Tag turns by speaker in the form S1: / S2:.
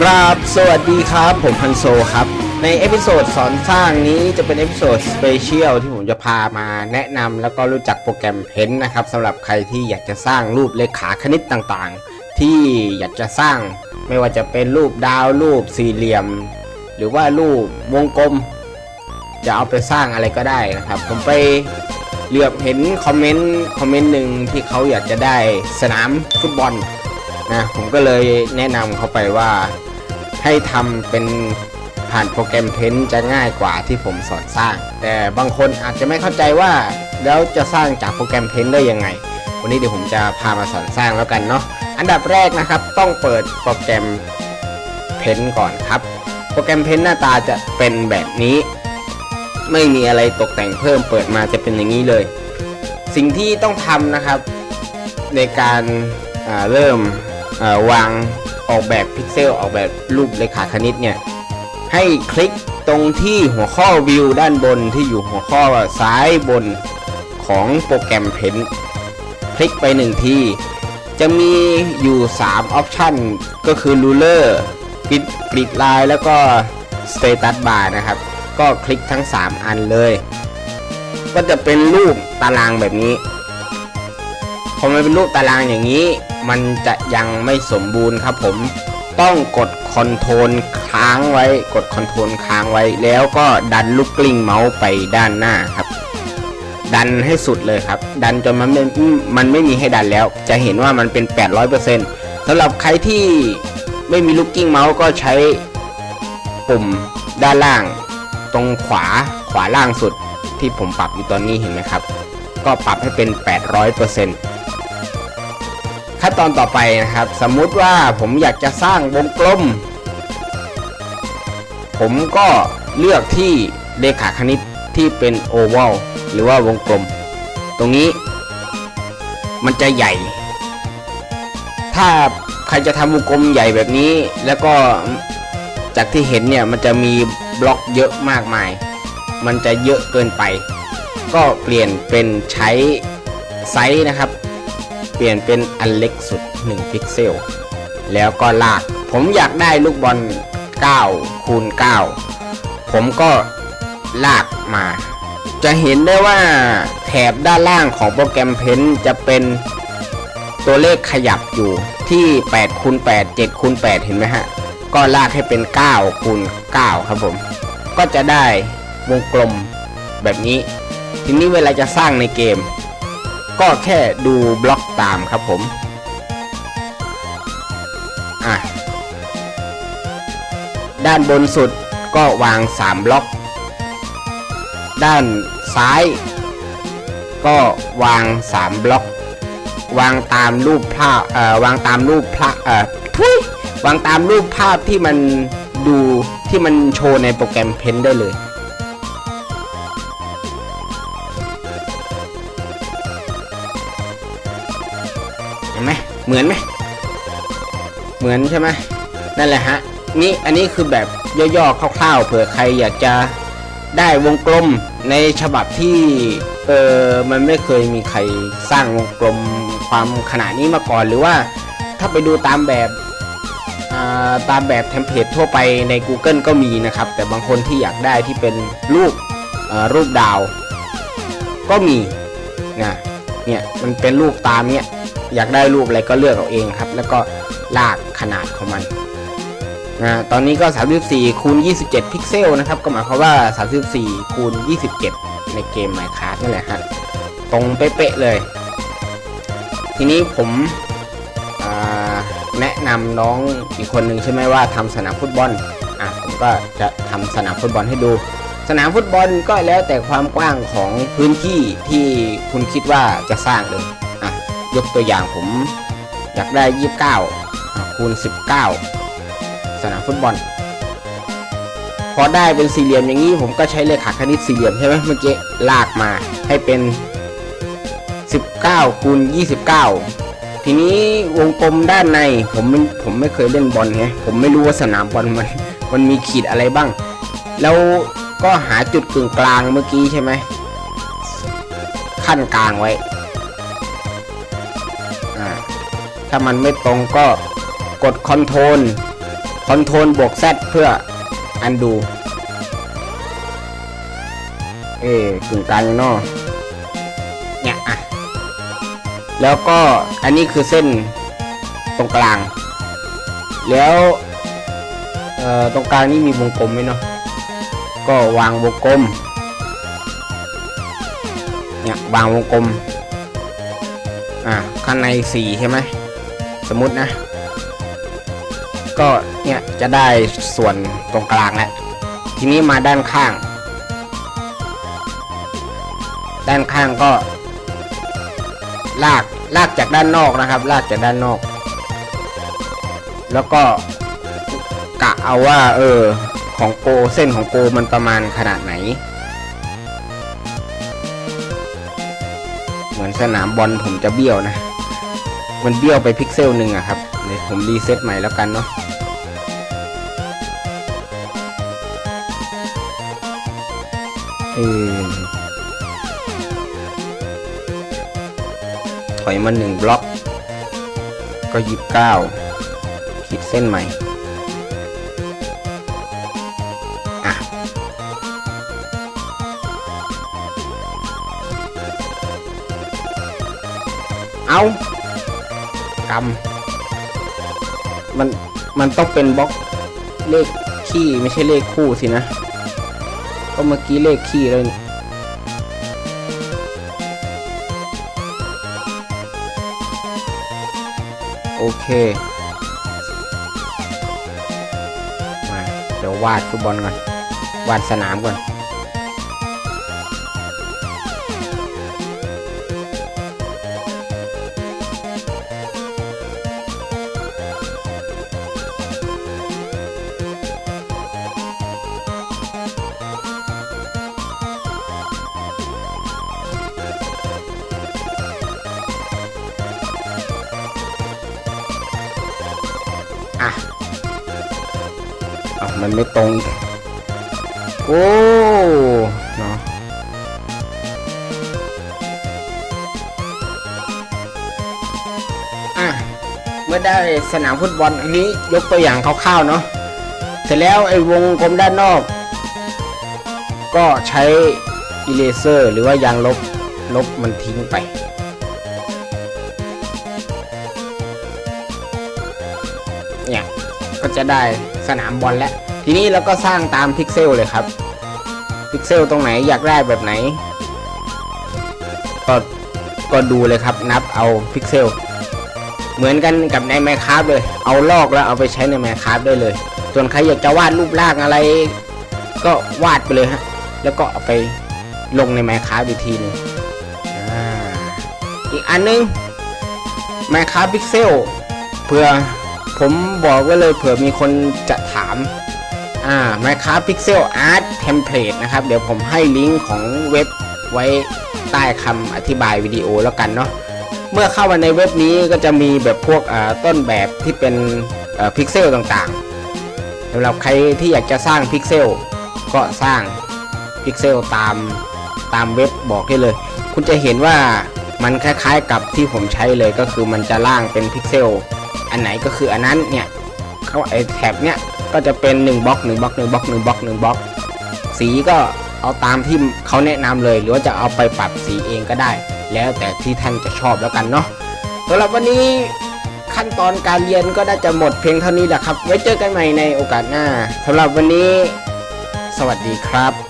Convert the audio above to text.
S1: กราบสวัสดีครับ ผมพันโซครับ ในเอพิโซดสอนสร้างนี้จะเป็นเอพิโซดสเปเชียลที่ผมจะพามาแนะนำแล้วก็รู้จักโปรแกรมเพนนะครับสำหรับใครที่อยากจะสร้างรูปเลขาคณิตต่างๆ ที่อยากจะสร้างไม่ว่าจะเป็นรูปดาวรูปสี่เหลี่ยม หรือว่ารูปวงกลม จะเอาไปสร้างอะไรก็ได้นะครับ ผมไปเหลือบเห็นคอมเมนต์คอมเมนต์หนึ่งที่เขาอยากจะได้สนามฟุตบอล นะผมก็เลยแนะนำเขาไปว่าให้ทำเป็นผ่านโปรแกรมเพ้นจะง่ายกว่าที่ผมสอนสร้าง แต่บางคนอาจจะไม่เข้าใจว่าแล้วจะสร้างจากโปรแกรมเพ้นได้ยังไง วันนี้เดี๋ยวผมจะพามาสอนสร้างแล้วกันเนาะอันดับแรกนะครับต้องเปิดโปรแกรมเพ้นก่อนครับ โปรแกรมเพ้นหน้าตาจะเป็นแบบนี้ ไม่มีอะไรตกแต่งเพิ่มเปิดมาจะเป็นอย่างนี้เลย สิ่งที่ต้องทำนะครับ ในการอ่าเริ่ม วางออกแบบพิกเซลออกแบบรูปเลขาคณิตเนี่ย ให้คลิกตรงที่หัวข้อวิวด้านบนที่อยู่หัวข้อซ้ายบนของโปรแกรมเพนคลิกไปหนึ่งทีจะมีอยู่ 3 ออปชันก็คือ ruler กริดกริดไลน์แล้วก็ status bar นะครับ ก็คลิกทั้ง 3 อันเลย ก็จะเป็นรูปตารางแบบนี้ พอมันเป็นรูปตารางอย่างนี้ มันจะยังไม่สมบูรณ์ครับผมต้องกดคอนโทรลค้างไว้ กดคอนโทรลค้างไว้ แล้วก็ดันลูกกลิ้งเมาส์ไปด้านหน้าครับ ดันให้สุดเลยครับ ดันจนมันไม่มันไม่มีให้ดันแล้ว จะเห็นว่ามันเป็น 800%สำหรับใครที่ไม่มีลูกกิ้งเมาส์ก็ใช้ปุ่มด้านล่าง ตรงขวาขวาล่างสุดที่ผมปรับอยู่ตอนนี้เห็นไหมครับ ก็ปรับให้เป็น 800% ขั้นตอนต่อไปนะครับ สมมุติว่าผมอยากจะสร้างวงกลม ผมก็เลือกที่เลขาคณิตที่เป็นโอเวลหรือว่าวงกลม ตรงนี้มันจะใหญ่ ถ้าใครจะทำวงกลมใหญ่แบบนี้ แล้วก็จากที่เห็นเนี่ยมันจะมีบล็อกเยอะมากมาย มันจะเยอะเกินไป ก็เปลี่ยนเป็นใช้ไซส์นะครับ เปลี่ยนเป็นอันเล็กสุด 1 พิกเซล แล้วก็ลาก ผมอยากได้ลูกบอล9คูณ9ผมก็ลากมา จะเห็นได้ว่าแถบด้านล่างของโปรแกรมเพนจะเป็นตัวเลขขยับอยู่ที่8คูณ8 7คูณ8เห็นไหมฮะ ก็ลากให้เป็น9คูณ9ครับผม ก็จะได้วงกลมแบบนี้ ทีนี้เวลาจะสร้างในเกม ก็แค่ดูบล็อกตามครับผม อะ ด้านบนสุดก็วาง 3 บล็อก ด้านซ้าย ก็วาง 3 บล็อก วางตามรูปภาพเอ่อวางตามรูปพระเอ่อทุยวางตามรูปภาพที่มันดูที่มันโชว์ในโปรแกรมเพนได้เลย เหมือนไหมเหมือนใช่ไหมนั่นแหละฮะนี่อันนี้คือแบบย่อๆคร่าวๆเผื่อใครอยากจะได้วงกลมในฉบับที่เออมันไม่เคยมีใครสร้างวงกลมความขนาดนี้มาก่อน หรือว่าถ้าไปดูตามแบบตามแบบเทมเพลตทั่วไปใน Google ก็มีนะครับ แต่บางคนที่อยากได้ที่เป็นรูปรูปดาว ก็มีนะเนี่ยมันเป็นรูปตามเนี่ย อยากได้รูปอะไรก็เลือกเอาเองครับ แล้วก็ลากขนาดของมันนะตอนนี้ก็ 34คูณ27 พิกเซลนะครับ ก็หมายความว่า 34คูณ27 ในเกม Minecraft นั่นแหละฮะตรงเป๊ะๆเลย ทีนี้ผมแนะนำน้องอีกคนหนึ่งใช่ไหมว่าทำสนามฟุตบอล อะผมก็จะทำสนามฟุตบอลให้ดู สนามฟุตบอลก็แล้วแต่ความกว้างของพื้นที่ที่คุณคิดว่าจะสร้างเลย ยกตัวอย่างผมอยากได้ 29คูณ 19 สนามฟุตบอล พอได้เป็นสี่เหลี่ยมอย่างนี้ผมก็ใช้เลขาคณิตสี่เหลี่ยมใช่ไหมเมื่อกี้ลากมาให้เป็น 19คูณ29 ทีนี้วงกลมด้านในผมไม่ผมไม่เคยเล่นบอลไงผมไม่รู้ว่าสนามบอลมันมันมีขีดอะไรบ้าง แล้วก็หาจุดกึ่งกลางเมื่อกี้ใช่ไหมขั้นกลางไว้ ถ้ามันไม่ตรงก็กดคอนโทรลคอนโทรลบวก Z เพื่ออันดู เอ้กึ่งกลางเนาะเนี่ยอะ แล้วก็อันนี้คือเส้นตรงกลาง แล้วเอ่อตรงกลางนี่มีวงกลมไหมเนาะก็วางวงกลมเนี่ยวางวงกลมอะข้างในสี่ใช่ไหม สมมตินะ ก็เนี่ยจะได้ส่วนตรงกลางแล้วทีนี้มาด้านข้าง ด้านข้างก็ ลากลากจากด้านนอกนะครับ ลากจากด้านนอก แล้วก็กะเอาว่า เออ ของโกเส้นของโกมันประมาณขนาดไหน เหมือนสนามบอลผมจะเบี้ยวนะ มันเบี้ยวไปพิกเซลหนึ่งอะครับเดี๋ยวผมรีเซ็ตใหม่แล้วกันเนาะเออถอยมาหนึ่งบล็อก ก็ยิบเก้าขีดเส้นใหม่อะเอา กำมันมันต้องเป็นบล็อกเลขขี้ไม่ใช่เลขคู่สินะ ก็เมื่อกี้เลขขี้แล้วนี่โอเค มา เดี๋ยววาดฟุตบอลก่อน วาดสนามก่อน มันไม่ตรงอีกโอ้เนาะอะเมื่อได้สนามฟุตบอลอันนี้ยกตัวอย่างคร่าวๆเนาะเสร็จแล้วไอ้วงกลมด้านนอก ก็ใช้อิเลเซอร์ หรือว่ายางลบลบมันทิ้งไปเนี่ยก็จะได้สนามบอลแล้ว ทีนี้เราก็สร้างตามพิกเซลเลยครับ พิกเซลตรงไหนอยากได้แบบไหน ก็ก็ดูเลยครับนับเอาพิกเซล เหมือนกันกับใน Minecraft เลย เอาลอกแล้วเอาไปใช้ใน Minecraft ได้เลย ส่วนใครอยากจะวาดรูปร่างอะไร ก็วาดไปเลยฮะ แล้วก็เอาไปลงใน Minecraft อีกทีนึงอีกอันนึง Minecraft Pixel เพื่อผมบอกไว้เลยเผื่อมีคนจะถาม อ่า Minecraft Pixel Art Template นะครับ เดี๋ยวผมให้ลิงก์ของเว็บไว้ใต้คำอธิบายวิดีโอแล้วกันเนาะเมื่อเข้ามาในเว็บนี้ก็จะมีแบบพวกต้นแบบที่เป็นพิกเซลต่างๆสำหรับใครที่อยากจะสร้างพิกเซลก็สร้างพิกเซลตามตามเว็บบอกได้เลย คุณจะเห็นว่ามันคล้ายๆกับที่ผมใช้เลยก็คือมันจะล่างเป็นพิกเซล อันไหนก็คืออันนั้นเนี่ย เขาไอแท็บเนี่ย ก็จะเป็น1บล็อก1บล็อก1บล็อก1บล็อก1บล็อก สีก็เอาตามที่เขาแนะนำเลย หรือว่าจะเอาไปปรับสีเองก็ได้ แล้วแต่ที่ท่านจะชอบแล้วกันเนาะสำหรับวันนี้ขั้นตอนการเรียนก็น่าจะหมดเพียงเท่านี้แหละครับ ไว้เจอกันใหม่ในโอกาสหน้าสำหรับวันนี้ สวัสดีครับ